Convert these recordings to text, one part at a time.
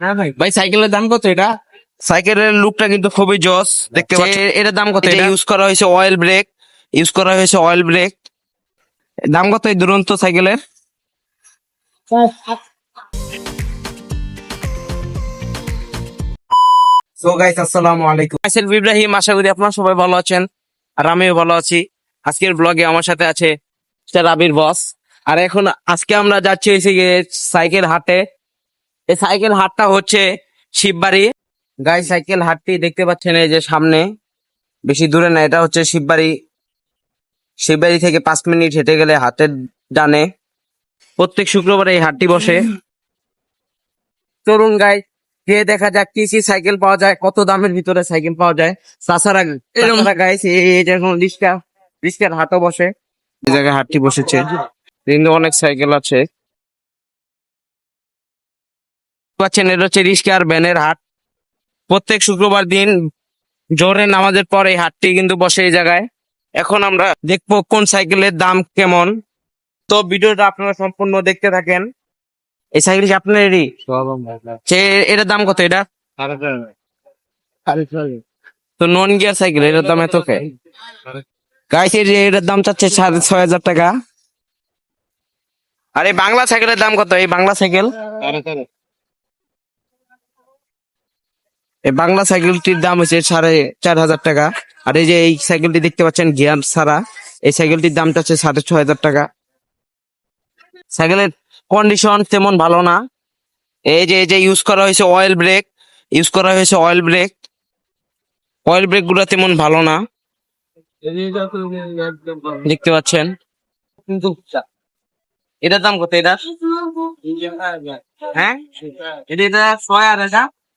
হ্যাঁ ভাই। ভাই সাইকেলের দাম কত এটা? সাইকেলের লুকটা কিন্তু খুবই জস দেখতে যে পাচ্ছেন? এটার দাম কত এটা ইউজ করা হয়েছে অয়েল ব্রেক ইউজ করা হয়েছে অয়েল ব্রেক দাম কত এই দুরন্ত সাইকেলের? সো গাইস আসসালামু আলাইকুম। সেলফ ইব্রাহিম আশা করি আপনারা সবাই ভালো আছেন আর আমিও ভালো আছি। আজকের ব্লগে আমার সাথে আছে মিস্টার রাবির বস আর এখন আজকে আমরা যাচ্ছি হয়েছে সাইকেল হাটে। এই সাইকেল হাটটা হচ্ছে শিববাড়ি। গাই সাইকেল হাটটি দেখতে পাচ্ছেন এই যে সামনে। বেশি দূরে না, এটা হচ্ছে শিববাড়ি। শিববাড়ি থেকে পাঁচ মিনিট হেঁটে গেলে হাটের ডানে। প্রত্যেক শুক্রবার এই হাটটি বসে। তরুণ গাই গিয়ে দেখা যাক কি কি সাইকেল পাওয়া যায়, কত দামের ভিতরে সাইকেল পাওয়া যায়। তাছাড়া তাছাড়া গাইস এই যখন রিক্সা, রিক্সার হাটও বসে। এই জায়গায় হাটটি বসেছে। কিন্তু অনেক সাইকেল আছে। পাচ্ছেন, এটা হচ্ছে রিক্সা আর ভ্যানের হাট। প্রত্যেক শুক্রবার দিন জোরে নামাজের পর এই হাটটি কিন্তু বসে এই জায়গায়। এখন আমরা দেখব কোন সাইকেলের দাম কেমন। তো ভিডিওটা আপনারা সম্পূর্ণ দেখতে থাকেন। এই সাইকেল কি আপনারই এটার দাম কত এটা? তো নন গিয়ার সাইকেল, এটার দাম এত কে? গাইস এর এটার দাম চাচ্ছে সাড়ে ছয় হাজার টাকা। আরে বাংলা সাইকেলের দাম কত? এই বাংলা সাইকেল এই বাংলা সাইকেলটির দাম হচ্ছে সাড়ে চার হাজার টাকা। আর এই যে এই সাইকেলটি দেখতে পাচ্ছেন, গিয়ার ছাড়া, এই সাইকেলটির দামটা হচ্ছে সাড়ে ছ হাজার টাকা। সাইকেলের কন্ডিশন তেমন ভালো না। এই যে এই যে ইউজ করা হয়েছে অয়েল ব্রেক ইউজ করা হয়েছে অয়েল ব্রেক অয়েল ব্রেকগুলো তেমন ভালো না। দেখতে পাচ্ছেন। কিন্তু এটার দাম কত? এটা হ্যাঁ? এটা ছয় আর এটা?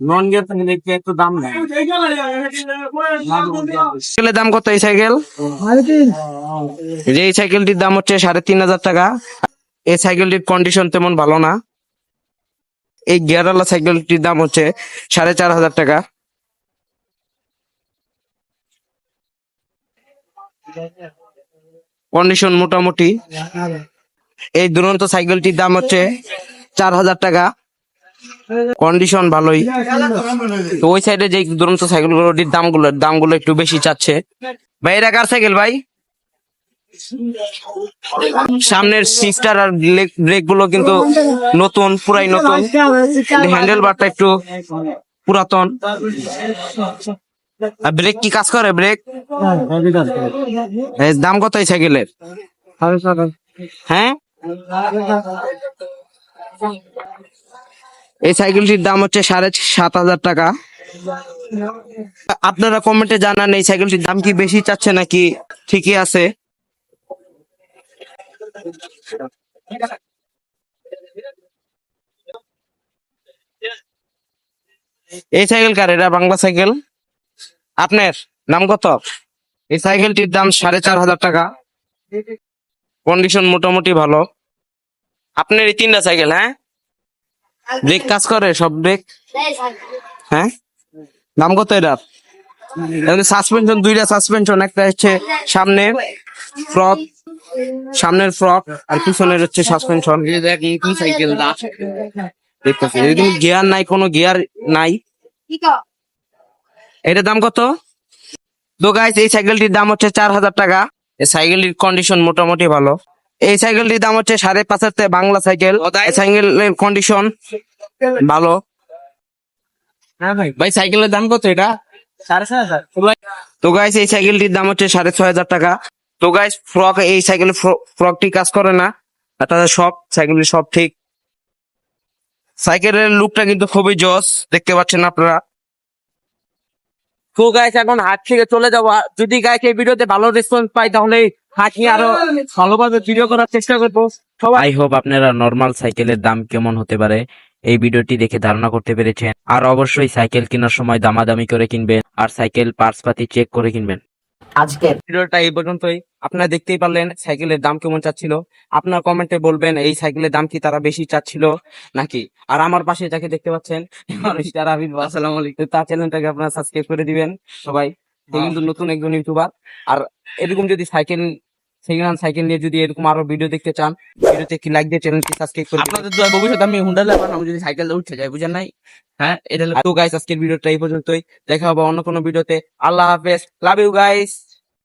নন গিয়ার দেখতে একটু দাম নেই। সাইকেলের দাম কত? এই সাইকেল যে এই সাইকেলটির দাম হচ্ছে সাড়ে তিন হাজার টাকা। এই সাইকেলটির কন্ডিশন তেমন ভালো না। এই গিয়ারওয়ালা সাইকেলটির দাম হচ্ছে সাড়ে চার হাজার টাকা। কন্ডিশন মোটামুটি। এই দুরন্ত সাইকেলটির দাম হচ্ছে চার হাজার টাকা। কন্ডিশন ভালোই। তো ওই সাইডে যে দুরন্ত সাইকেলগুলোর দামগুলো দামগুলো একটু বেশি চাচ্ছে। ভাই এটা কার সাইকেল ভাই? সামনের সিস্টার আর ব্রেকগুলো কিন্তু নতুন পুরাই নতুন। হ্যান্ডেল বারটা একটু পুরাতন। আর ব্রেক কি কাজ করে ব্রেক দাম কত এই সাইকেলের? হ্যাঁ? এই সাইকেলটির দাম হচ্ছে সাড়ে সাত হাজার টাকা। আপনারা কমেন্টে জানান, এই সাইকেলটির দাম কি বেশি চাচ্ছে নাকি ঠিকই আছে? এই সাইকেল কার? এটা বাংলা সাইকেল। আপনার নাম কত? এই সাইকেলটির দাম সাড়ে চার হাজার টাকা। কন্ডিশন মোটামুটি ভালো। আপনার এই তিনটা সাইকেল হ্যাঁ? ব্রেক কাজ করে সব ব্রেক? হ্যাঁ? দাম কত এটার সাসপেনশন দুইটা সাসপেনশন একটা হচ্ছে সামনে ফ্রক সামনের ফ্রক আর পিছনের হচ্ছে সাসপেনশন দেখতেছি গিয়ার নাই, কোনো গিয়ার নাই। এটার দাম কত? তো গাইস এই সাইকেলটির দাম হচ্ছে চার হাজার টাকা। এই সাইকেলটির কন্ডিশন মোটামুটি ভালো। এই সাইকেলটির দাম হচ্ছে সাড়ে পাঁচ হাজার বাংলা সাইকেল। সাইকেলের কন্ডিশন ভালো। হ্যাঁ ভাই ভাই সাইকেলের দাম কত এটা? সাড়ে ছয় হাজার। তো গাইস এই সাইকেলটির দাম হচ্ছে সাড়ে ছয় হাজার টাকা। তো গাইস ফ্রক এই সাইকেল ফ্রকটি কাজ করে না। আর তাদের সব সাইকেলের সব ঠিক। সাইকেলের লুকটা কিন্তু খুবই জস দেখতে পাচ্ছেন আপনারা। তো গাইস এখন হাট থেকে চলে যাব। যদি গাইস এই ভিডিওতে ভালো রেসপন্স পাই তাহলে নিয়ে আরও ভালোভাবে ভিডিও করার চেষ্টা করব। আই হোপ আপনারা নর্মাল সাইকেলের দাম কেমন হতে পারে? এই ভিডিওটি দেখে ধারণা করতে পেরেছেন। আর অবশ্যই সাইকেল কেনার সময় দামাদামি করে কিনবেন আর সাইকেল পার্টস পাতি চেক করে কিনবেন। ভিডিওটা এই পর্যন্তই। আপনারা দেখতেই পারলেন সাইকেলের দাম কেমন চাচ্ছিল। আপনার কমেন্টে বলবেন এই সাইকেলের দাম কি তারা বেশি চাচ্ছিল নাকি? আর আমার পাশে যাকে দেখতে পাচ্ছেন মিস্টার আবিদ আসসালামু আলাইকুম। তার চ্যানেলটাকে আপনারা সাবস্ক্রাইব করে দিবেন। সবাই সে কিন্তু নতুন একজন ইউটিউবার আর এরকম যদি সাইকেল সেকেন্ড হ্যান্ড সাইকেল নিয়ে যদি এরকম আরও ভিডিও দেখতে চান ভিডিওতে কি লাইক দিয়ে চ্যানেলটি সাবস্ক্রাইব করে আপনাদের দোয়া ভবিষ্যতে আমি হুন্ডা লেবার আমি যদি সাইকেল উঠতে যাই বুঝেন নাই? হ্যাঁ এটা তো গাইস আজকের ভিডিওটা এই পর্যন্তই। দেখা হবে অন্য কোনো ভিডিওতে আল্লাহ হাফেজ লাভ ইউ গাইস